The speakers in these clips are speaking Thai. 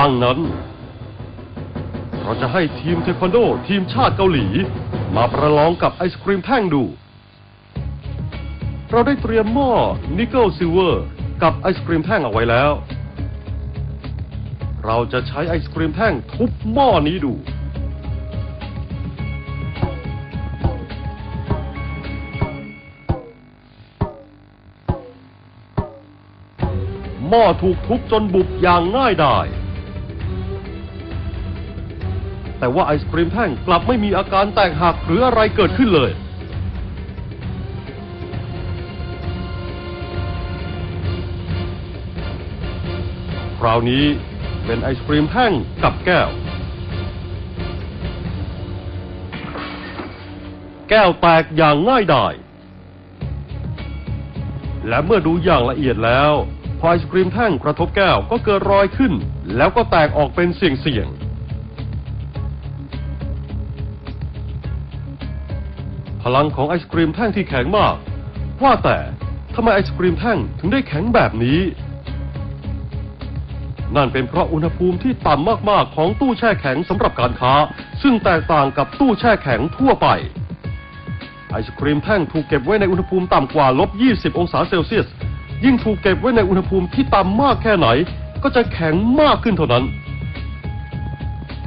ดังนั้น เราจะให้ทีมเทควันโด ทีมชาติเกาหลี มาประลองกับไอศครีมแท่งดู เราได้เตรียมหม้อนิกเกิลซิลเวอร์กับไอศครีมแท่งเอาไว้แล้ว เราจะใช้ไอศครีมแท่งทุบหม้อนี้ดูหม้อถูกทุบจนบุบอย่างง่ายดาย แต่ว่าไอศครีมแท่งกลับไม่มีอาการแตกหักหรืออะไรเกิดขึ้นเลย คราวนี้เป็นไอศครีมแท่งกับแก้ว แก้วแตกอย่างง่ายดายและเมื่อดูอย่างละเอียดแล้ว พอไอศครีมแท่งกระทบแก้วก็เกิดรอยขึ้น แล้วก็แตกออกเป็นเสี่ยงๆ พลังของไอศครีมแท่งที่แข็งมาก ว่าแต่ทำไมไอศครีมแท่งถึงได้แข็งแบบนี้ นั่นเป็นเพราะอุณหภูมิที่ต่ำมากๆของตู้แช่แข็งสำหรับการค้า ซึ่งแตกต่างกับตู้แช่แข็งทั่วไป ไอศครีมแท่งถูกเก็บไว้ในอุณหภูมิต่ำกว่าลบ 20 องศาเซลเซียส ยิ่งถูกเก็บไว้ในอุณหภูมิที่ต่ำมากแค่ไหน ก็จะแข็งมากขึ้นเท่านั้น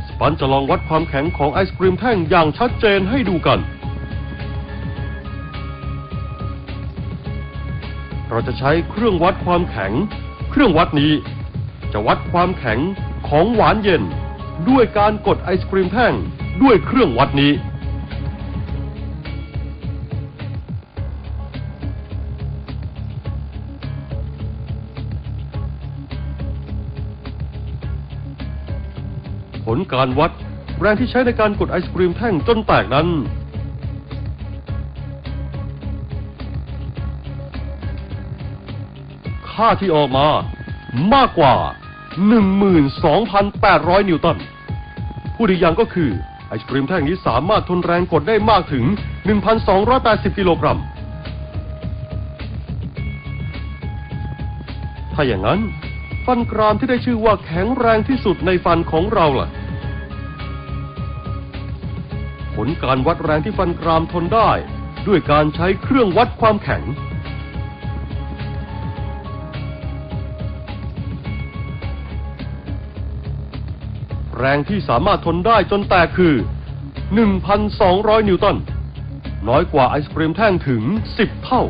สปันจะลองวัดความแข็งของไอศครีมแท่งอย่างชัดเจนให้ดูกัน เราจะใช้เครื่องวัดความแข็ง เครื่องวัดนี้ จะวัดความแข็งของหวานเย็น ด้วยการกดไอศครีมแท่งด้วยเครื่องวัดนี้ ผลการวัดแรงที่ใช้ในการกดไอศครีมแท่งจนแตกนั้น ค่าที่ออกมามากกว่า 12,800 นิวตันผู้ดีอย่างก็คือไอศครีมแท่งนี้สามารถทนแรงกดได้มากถึง 1,280 กิโลกรัม ถ้าอย่างนั้น ฟันกรามที่ได้ชื่อว่าแข็งแรงที่สุดในฟันของเราล่ะ ผลการวัดแรงที่ฟันกรามทนได้ ด้วยการใช้เครื่องวัดความแข็ง แรงที่สามารถทนได้จนแตกคือ 1,200 นิวตัน น้อยกว่าไอศกรีมแท่งถึง 10 เท่า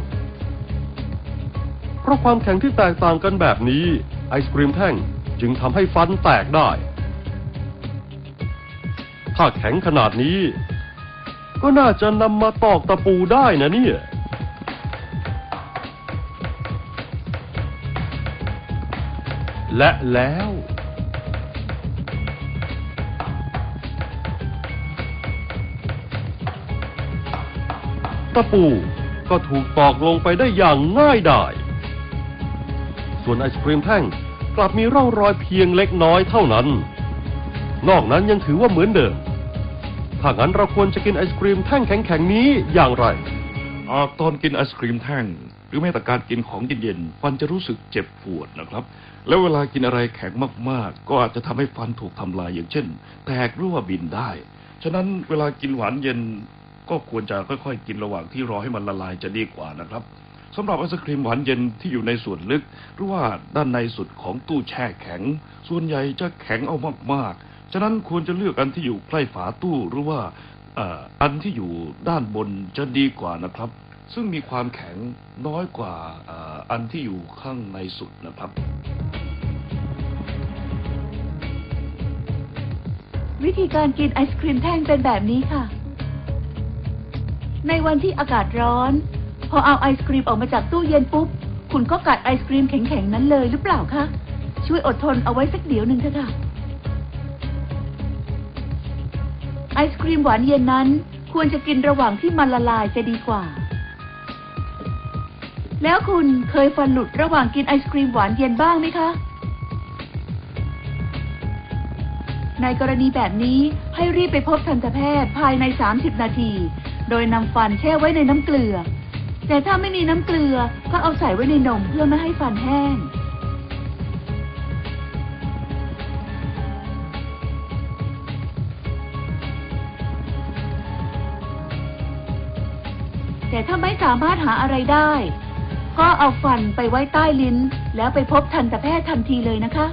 เพราะความแข็งที่แตกต่างกันแบบนี้ ไอศกรีมแท่งจึงทำให้ฟันแตกได้ ถ้าแข็งขนาดนี้ ก็น่าจะนำมาตอกตะปูได้นะเนี่ยและแล้ว ตะปู ก็ถูกตอกลงไปได้อย่างง่ายดาย ส่วนไอศครีมแท่งกลับมีร่องรอยเพียงเล็กน้อยเท่านั้น นอกนั้นยังถือว่าเหมือนเดิม ถ้างั้นเราควรจะกินไอศครีมแท่งแข็งๆนี้อย่างไร หากตอนกินไอศครีมแท่ง หรือแม้แต่การกินของเย็นๆฟันจะรู้สึกเจ็บปวดนะครับ แล้วเวลากินอะไรแข็งมากๆ ก็อาจจะทำให้ฟันถูกทำลายอย่างเช่น แตกหรือว่าบินได้ ฉะนั้นเวลากินหวานเย็น ก็ควรจะค่อยๆ กินระหว่างที่รอให้มันละลายจะดีกว่านะครับสำหรับไอศครีมหวานเย็นที่อยู่ในส่วนลึก หรือว่าด้านในสุดของตู้แช่แข็ง ส่วนใหญ่จะแข็งเอามากๆ ฉะนั้นควรจะเลือกอันที่อยู่ใกล้ฝาตู้หรือว่าอันที่อยู่ด้านบนจะดีกว่านะครับ ซึ่งมีความแข็งน้อยกว่าอันที่อยู่ข้างในสุดนะครับ วิธีการกินไอศครีมแท่งเป็นแบบนี้ค่ะ ในวันที่อากาศร้อน พอเอาไอศครีมออกมาจากตู้เย็นปุ๊บ คุณก็กัดไอศครีมแข็งๆนั้นเลยหรือเปล่าคะ ช่วยอดทนเอาไว้สักเดี๋ยวหนึ่งเถอะค่ะ ไอศครีมหวานเย็นนั้น ควรจะกินระหว่างที่มันละลายจะดีกว่า แล้วคุณเคยฟันหลุดระหว่างกินไอศครีมหวานเย็นบ้างไหมคะ ในกรณีแบบนี้ให้รีบไปพบทันตแพทย์ภายใน 30 นาที โดยนำฟันแช่ไว้ในน้ำเกลือ แต่ถ้าไม่มีน้ำเกลือก็เอาใส่ไว้ในนมเพื่อไม่ให้ฟันแห้ง แต่ถ้าไม่สามารถหาอะไรได้ ก็เอาฟันไปไว้ใต้ลิ้น แล้วไปพบทันตแพทย์ทันทีเลยนะคะ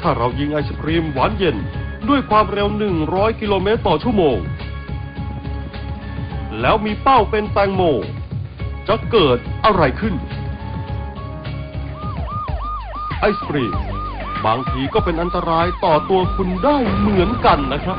ถ้าเรายิงไอศครีมหวานเย็นด้วยความเร็ว 100 กิโลเมตรต่อชั่วโมง แล้วมีเป้าเป็นแตงโม จะเกิดอะไรขึ้น ไอศครีม บางทีก็เป็นอันตรายต่อตัวคุณได้เหมือนกันนะครับ